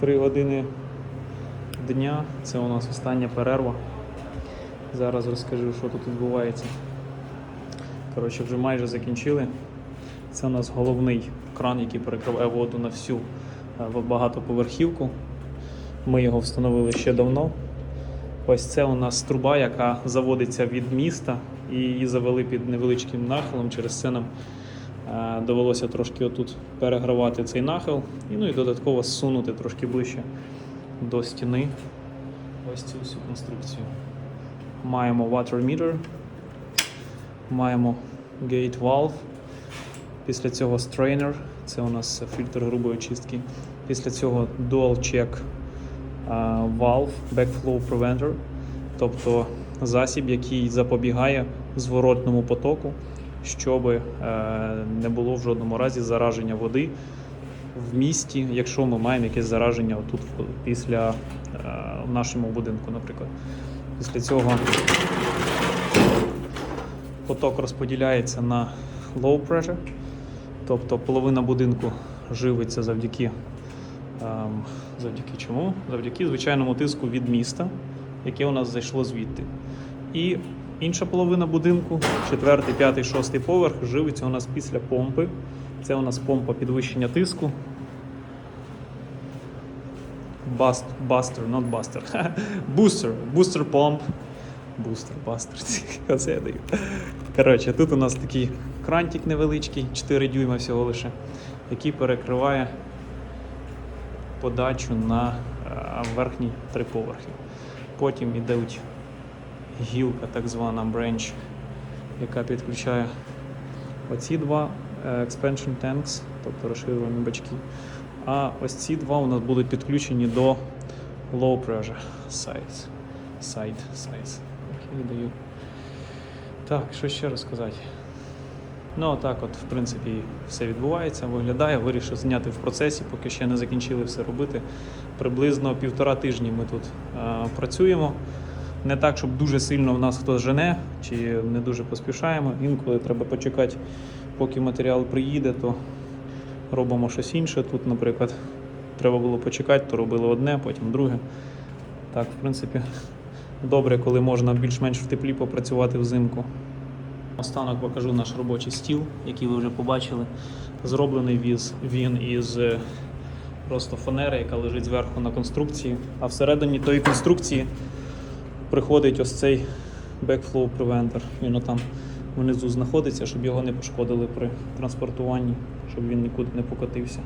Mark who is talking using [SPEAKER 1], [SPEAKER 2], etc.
[SPEAKER 1] 3 години дня. Це у нас остання перерва. Зараз розкажу, що тут відбувається. Коротше, вже майже закінчили. Це у нас головний кран, який перекриває воду на всю е, багатоповерхівку. Ми його встановили ще давно. Ось це у нас труба, яка заводиться від міста, і її завели під невеличким нахилом. Через це нам довелося трошки отут перегравати цей нахил. І, ну, і додатково зсунути трошки ближче до стіни. Ось цю всю конструкцію. Маємо water meter, маємо gate valve, після цього strainer, це у нас фільтр грубої чистки. Після цього dual check valve, backflow preventer, тобто засіб, який запобігає зворотному потоку, щоб е, не було в жодному разі зараження води в місті, якщо ми маємо якесь зараження тут після е, в нашому будинку, наприклад. Після цього поток розподіляється на low pressure, тобто половина будинку живиться завдяки, ем, завдяки чому? Завдяки звичайному тиску від міста, яке у нас зайшло звідти. І інша половина будинку, четвертий, п'ятий, шостий поверх, живиться у нас після помпи. Це у нас помпа підвищення тиску. Bust, buster, not buster. Booster, booster pump. Бустер, бастер, оце я даю. Коротше, тут у нас такий крантик невеличкий, 4 дюйма всього лише, який перекриває подачу на е, верхні три поверхи. Потім йдуть гілка, так звана branch, яка підключає оці два е, expansion tanks, тобто розширювані бачки. А ось ці два у нас будуть підключені до low pressure size. Side size. Окей, даю. Так, що ще розказати? Ну, так от, в принципі, все відбувається, виглядає. Вирішив зняти в процесі, поки ще не закінчили все робити. Приблизно півтора тижні ми тут а, працюємо. Не так, щоб дуже сильно в нас хтось жене, чи не дуже поспішаємо. Інколи треба почекати, поки матеріал приїде, то робимо щось інше. Тут, наприклад, треба було почекати, то робили одне, потім друге. Так, в принципі, добре, коли можна більш-менш в теплі попрацювати взимку. Останок покажу наш робочий стіл, який ви вже побачили. Зроблений віз, він із е, просто фанери, яка лежить зверху на конструкції. А всередині тої конструкції приходить ось цей backflow preventer. Він там внизу знаходиться, щоб його не пошкодили при транспортуванні, щоб він нікуди не покотився.